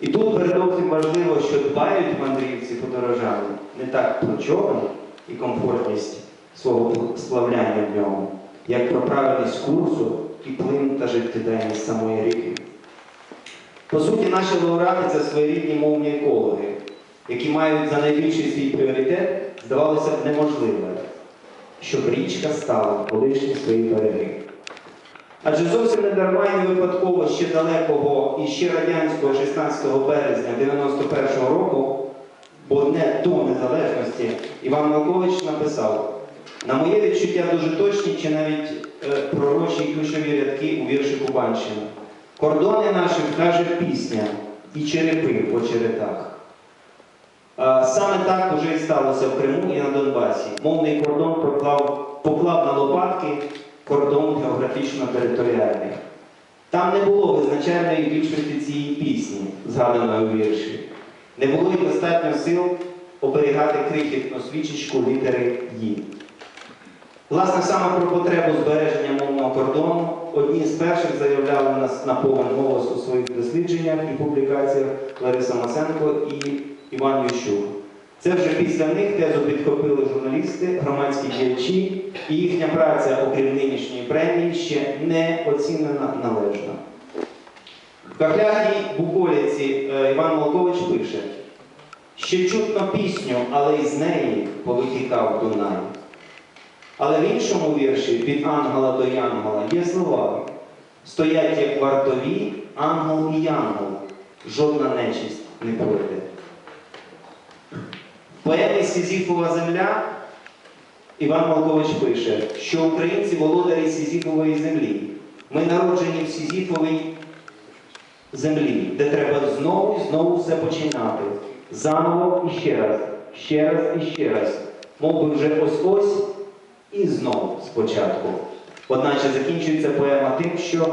І тут передовсім важливо, що дбають мандрівці подорожани не так про човен і комфортність свого сплавляння в ньому, як про правильність курсу і плин та життєдайність самої ріки. По суті, наші лауреати це своєрідні мовні екологи, які мають за найбільший свій пріоритет, здавалося б, неможливе, щоб річка стала колишні свої береги. Адже зовсім не дарма і не випадково ще далекого і ще радянського 16 березня 91-го року, бо не до незалежності, Іван Малкович написав: на моє відчуття дуже точні чи навіть е, пророчі ключові рядки у вірші Кубанщина. Кордони наші каже пісня і черепи по черетах. А, Саме так уже і сталося в Криму і на Донбасі. Мовний кордон поклав, поклав на лопатки кордон географічно-територіальний. Там не було визначальної більшості цієї пісні, згаданої у вірші. Не було й достатньо сил оберігати крихітну свічечку літери «Ї». Власне, саме про потребу збереження мовного кордону одні з перших заявляли нас на повен голос у своїх дослідженнях і публікаціях Лариса Масенко і Іван Ющук. Це вже після них тезу підхопили журналісти, громадські діячі, і їхня праця, окрім нинішньої премії, ще не оцінена належно. В Кахляхній Буколіці е, Іван Малкович пише: ще чутно пісню, але із неї повитікав Дунай. Але в іншому вірші від ангела до янгола є слова. Стоять як вартові, ангел і янгол, жодна нечисть не пройде. Поемі Сізіфова земля Іван Малкович пише, що українці володарі Сізіфової землі. Ми народжені в Сізіфовій землі, де треба знову і знову все починати. Заново і ще раз, ще раз і ще раз. Мов би вже ось-ось і знову спочатку. Одначе закінчується поема тим, що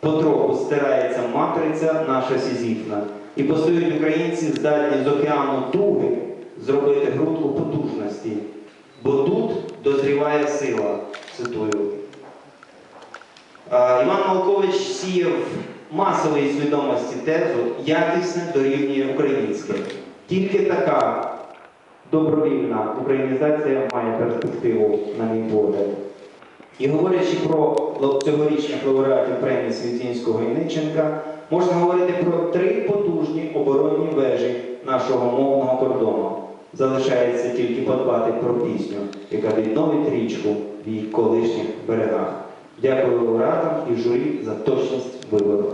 потроху стирається матриця наша сізіфна, і постають українці здатні з океану туги зробити грудку потужності, бо тут дозріває сила, цитую. Іван Малкович сіяв масової свідомості тезу якісне дорівнює українське. Тільки така добровільна українізація має перспективу, на мій погляд. І говорячи про цьогорічних лауреатів премії Світінського і Ниченка, можна говорити про три потужні оборонні вежі нашого мовного кордону. Залишається тільки подбати про пісню, яка відновить річку в її колишніх берегах. Дякую лауреатам і журі за точність вибору.